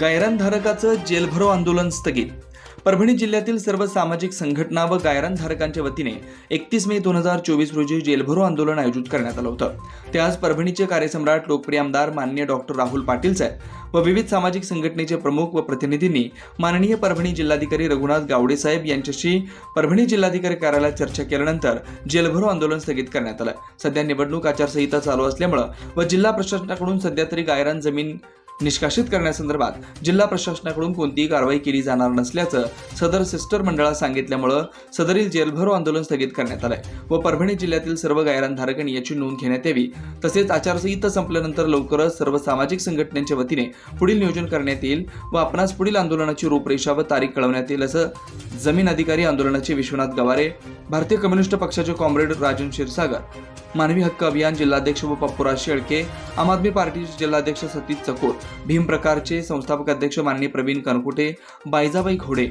गायरानधारकाचं जेलभरो आंदोलन स्थगित. परभणी जिल्ह्यातील सर्व सामाजिक संघटना व गायरानधारकांच्या वतीने एकतीस मे दोन हजार चोवीस रोजी जेलभरो आंदोलन आयोजित करण्यात आलं होतं. ते आज परभणीचे कार्यसम्राट लोकप्रिय आमदार माननीय डॉक्टर राहुल पाटील साहेब व विविध सामाजिक संघटनेचे प्रमुख व प्रतिनिधींनी माननीय परभणी जिल्हाधिकारी रघुनाथ गावडे साहेब यांच्याशी परभणी जिल्हाधिकारी कार्यालयात चर्चा केल्यानंतर जेलभरो आंदोलन स्थगित करण्यात आलं. सध्या निवडणूक आचारसंहिता चालू असल्यामुळं व जिल्हा प्रशासनाकडून सध्या तरी गायरान जमीन निष्कासित करण्यासंदर्भात जिल्हा प्रशासनाकडून कोणतीही कारवाई केली जाणार नसल्याचं सदर सिस्टर मंडळात सांगितल्यामुळं सदरील जेलभरो आंदोलन स्थगित करण्यात आलंय. व परभणी जिल्ह्यातील सर्व गायरानधारकांनी याची नोंद घेण्यात यावी. तसेच आचारसंहिता संपल्यानंतर लवकरच सर्व सामाजिक संघटनांच्या वतीने पुढील नियोजन करण्यात येईल व आपणास पुढील आंदोलनाची रूपरेषा व तारीख कळवण्यात येईल असं जमीन अधिकारी आंदोलनाचे विश्वनाथ गवारे भारतीय कम्युनिस्ट पक्षाचे कॉम्रेड राजन क्षीरसागर मानवी हक्क अभियान जिल्हाध्यक्ष व पप्पुराज शेळके आम आदमी पार्टीचे जिल्हाध्यक्ष सतीश चकोर भीम प्रकारचे संस्थापक अध्यक्ष माननीय प्रवीण कनकुटे बायजाबाई घोडे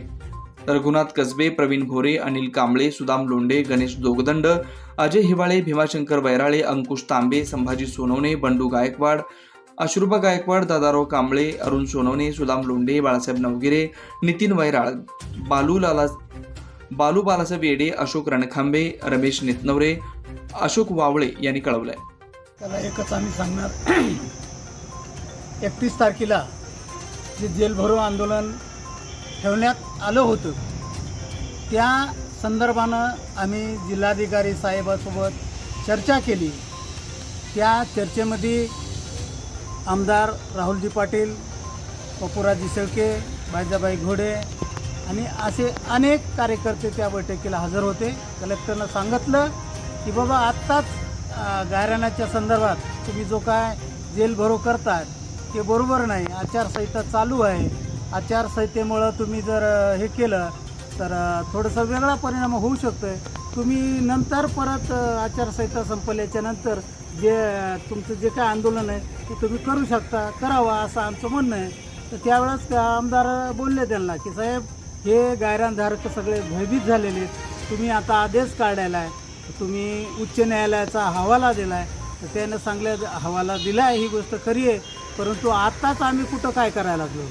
रघुनाथ कसबे प्रवीण भोरे अनिल कांबळे सुदाम लोंढे गणेश जोगदंड अजय हिवाळे भीमाशंकर वैराळे अंकुश तांबे संभाजी सोनवणे बंडू गायकवाड अश्रुबा गायकवाड दादाराव कांबळे अरुण सोनवणे सुदाम लोंढे बाळासाहेब नवगिरे नितीन वैराळ बालू लाला बालू बालासाहेब येडे अशोक रणखांबे रमेश नितनवरे अशोक वावळे यांनी कळवलंय. त्याला एकच आम्ही सांगणार. एकतीस तारखेला जे जेलभरो आंदोलन ठेवण्यात आलं होतं त्या संदर्भानं आम्ही जिल्हाधिकारी साहेबासोबत चर्चा केली. त्या चर्चेमध्ये आमदार राहुलजी पाटील पपुराजी शेळके बायजाबाई घोडे आणि असे अनेक कार्यकर्ते त्या बैठकीला हजर होते. कलेक्टरनं सांगितलं की बाबा आत्ताच गायरानाच्या संदर्भात तुम्ही जो काय जेल भरो करतात ते बरोबर नाही. आचारसंहिता चालू आहे. आचारसंहितेमुळं तुम्ही जर हे केलं तर थोडंसं वेगळा परिणाम होऊ शकतो आहे तुम्ही नंतर परत आचारसंहिता संपल्याच्या नंतर जे तुमचं जे काय आंदोलन आहे ते तुम्ही करू शकता करावा असं आमचं म्हणणं आहे. तर त्यावेळेस आमदार बोलले त्यांना की साहेब हे गायरानधारक सगळे भयभीत झालेले आहेत. तुम्ही आता आदेश काढायला आहे. तुम्ही उच्च न्यायालयाचा हवाला दिला आहे तर त्यानं चांगल्या हवाला दिला आहे ही गोष्ट खरी आहे. परंतु आत्ताच आम्ही कुठं काय करायला लागलो?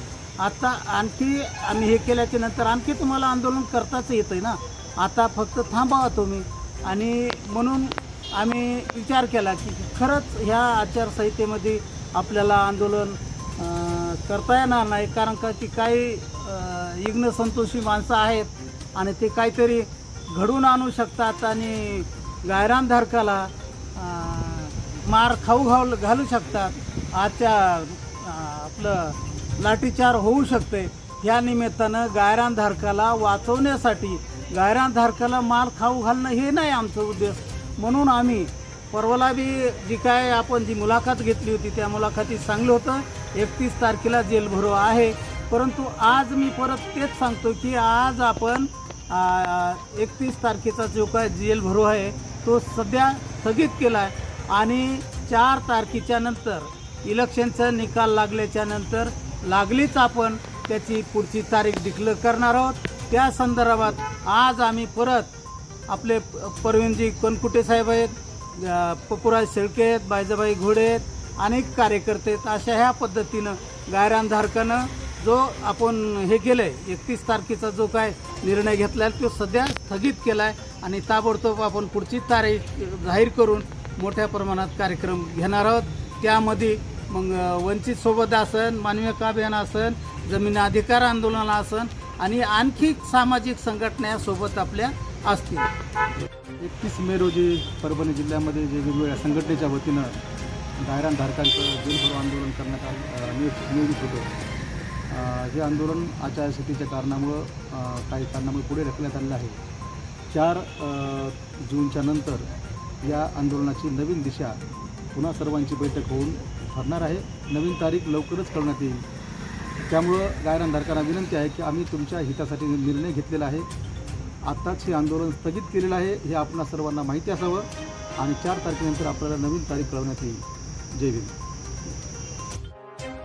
आता आणखी आम्ही हे केल्याच्यानंतर आणखी तुम्हाला आंदोलन करताच येतं आहे ना? आता फक्त थांबावा तुम्ही. आणि म्हणून आम्ही विचार केला की खरंच ह्या आचारसंहितेमध्ये आपल्याला आंदोलन करता येणार नाही. कारण का ती काही इग्न संतोषी माणसं आहेत. आणि ते काहीतरी घडून आणू शकतात आणि गायरानधारकाला मार खाऊ घाल घालू शकतात. आजच्या आपलं लाठीचार होऊ शकते. या निमित्तानं गायरानधारकाला वाचवण्यासाठी गायरानधारकाला माल खाऊ घालणं हे नाही आमचं उद्देश. म्हणून आम्ही परवाला बी जी काय आपण जी मुलाखत घेतली होती त्या मुलाखतीत सांगलं होतं एकतीस तारखेला जेलभरो आहे. परंतु आज मी परत तेच सांगतो की आज आपण एकतीस तारखेचा जो काय जेल भरो आहे तो सध्या स्थगित केला आहे आणि चार तारखेच्या नंतर इलेक्शनचा निकाल लागल्याच्या नंतर लागलीच आपण त्याची पुढची तारीख डिक्लेअर करणार आहोत. त्या संदर्भात आज आम्ही परत आपले परविंदजी परवीनजी कनकुटे साहेब आहेत पपुराज शेळके आहेत बायजाबाई घोडे आहेत अनेक कार्यकर्ते आहेत अशा ह्या पद्धतीनं गायरानधारकानं जो आपण हे केलं आहे एकतीस तारखेचा जो काय निर्णय घेतला आहे तो सध्या स्थगित केला आहे आणि ताबडतोब आपण पुढची तारीख जाहीर करून मोठ्या प्रमाणात कार्यक्रम घेणार आहोत. त्यामध्ये मग वंचित सोबत असन मानवी अभियान असन जमीन अधिकार आंदोलन असन आणि आणखी सामाजिक संघटना यासोबत आपल्या असतील. एकतीस मे रोजी परभणी जिल्ह्यामध्ये जे वेगवेगळ्या संघटनेच्या वतीनं गायरानधारकांचं दिनभर आंदोलन करण्यात आलं नियोजित होतं. हे आंदोलन आचारसंहितेच्या कारणामुळं काही कारणामुळे पुढे ढकलण्यात आलेलं आहे. चार जूनच्या नंतर या आंदोलनाची नवीन दिशा पुन्हा सर्वांची बैठक होऊन ठरणार आहे. नवीन तारीख लवकरच कळण्यात येईल. त्यामुळं गायरानधारकांना विनंती आहे की आम्ही तुमच्या हितासाठी निर्णय घेतलेला आहे. आत्ताच हे आंदोलन स्थगित केलेलं आहे हे आपणा सर्वांना माहिती असावं आणि चार तारखेनंतर आपल्याला नवीन तारीख कळवण्यात येईल. जय भीम.